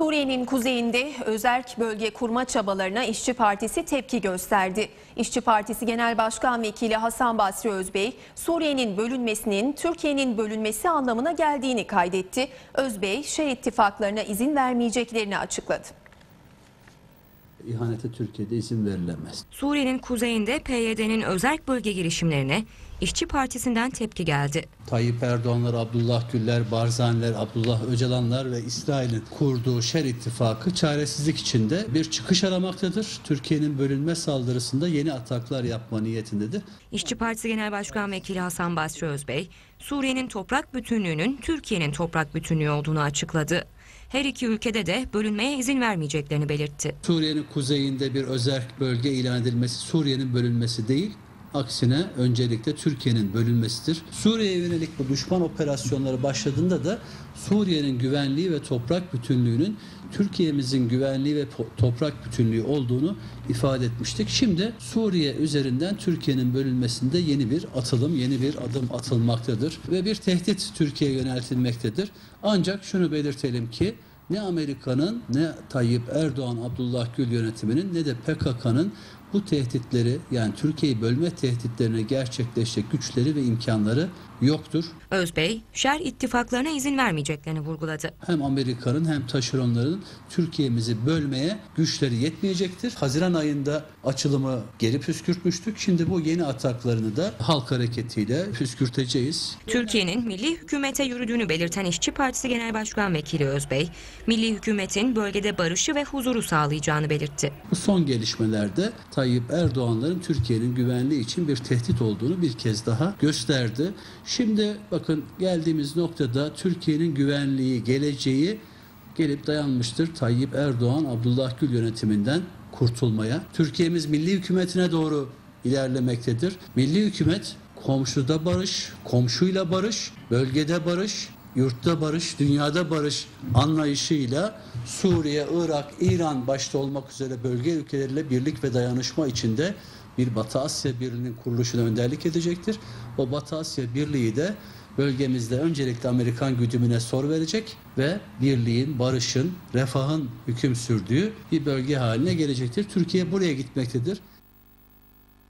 Suriye'nin kuzeyinde özerk bölge kurma çabalarına İşçi Partisi tepki gösterdi. İşçi Partisi Genel Başkan Vekili Hasan Basri Özbey, Suriye'nin bölünmesinin Türkiye'nin bölünmesi anlamına geldiğini kaydetti. Özbey, şey ittifaklarına izin vermeyeceklerini açıkladı. İhanete Türkiye'de izin verilemez. Suriye'nin kuzeyinde PYD'nin özerk bölge girişimlerine İşçi Partisi'nden tepki geldi. Tayyip Erdoğanlar, Abdullah Güller, Barzaniler, Abdullah Öcalanlar ve İsrail'in kurduğu şer ittifakı çaresizlik içinde bir çıkış aramaktadır. Türkiye'nin bölünme saldırısında yeni ataklar yapma niyetindedir. İşçi Partisi Genel Başkan Vekili Hasan Basri Özbey, Suriye'nin toprak bütünlüğünün Türkiye'nin toprak bütünlüğü olduğunu açıkladı. Her iki ülkede de bölünmeye izin vermeyeceklerini belirtti. Suriye'nin kuzeyinde bir özerk bölge ilan edilmesi Suriye'nin bölünmesi değil, aksine öncelikle Türkiye'nin bölünmesidir. Suriye'ye yönelik bu düşman operasyonları başladığında da Suriye'nin güvenliği ve toprak bütünlüğünün Türkiye'mizin güvenliği ve toprak bütünlüğü olduğunu ifade etmiştik. Şimdi Suriye üzerinden Türkiye'nin bölünmesinde yeni bir atılım, yeni bir adım atılmaktadır ve bir tehdit Türkiye'ye yöneltilmektedir. Ancak şunu belirtelim ki ne Amerika'nın ne Tayyip Erdoğan Abdullah Gül yönetiminin ne de PKK'nın bu tehditleri yani Türkiye'yi bölme tehditlerine gerçekleşecek güçleri ve imkanları yoktur. Özbey, şer ittifaklarına izin vermeyeceklerini vurguladı. Hem Amerika'nın hem taşeronların Türkiye'mizi bölmeye güçleri yetmeyecektir. Haziran ayında açılımı geri püskürtmüştük. Şimdi bu yeni ataklarını da halk hareketiyle püskürteceğiz. Türkiye'nin milli hükümete yürüdüğünü belirten İşçi Partisi Genel Başkan Vekili Özbey, milli hükümetin bölgede barışı ve huzuru sağlayacağını belirtti. Bu son gelişmelerde Tayyip Erdoğan'ların Türkiye'nin güvenliği için bir tehdit olduğunu bir kez daha gösterdi. Şimdi bakın geldiğimiz noktada Türkiye'nin güvenliği, geleceği gelip dayanmıştır Tayyip Erdoğan, Abdullah Gül yönetiminden kurtulmaya. Türkiye'miz milli hükümetine doğru ilerlemektedir. Milli hükümet komşuda barış, komşuyla barış, bölgede barış, yurtta barış, dünyada barış anlayışıyla Suriye, Irak, İran başta olmak üzere bölge ülkeleriyle birlik ve dayanışma içinde bir Batı Asya Birliği'nin kuruluşuna önderlik edecektir. O Batı Asya Birliği de bölgemizde öncelikle Amerikan güdümüne sor verecek ve birliğin, barışın, refahın hüküm sürdüğü bir bölge haline gelecektir. Türkiye buraya gitmektedir.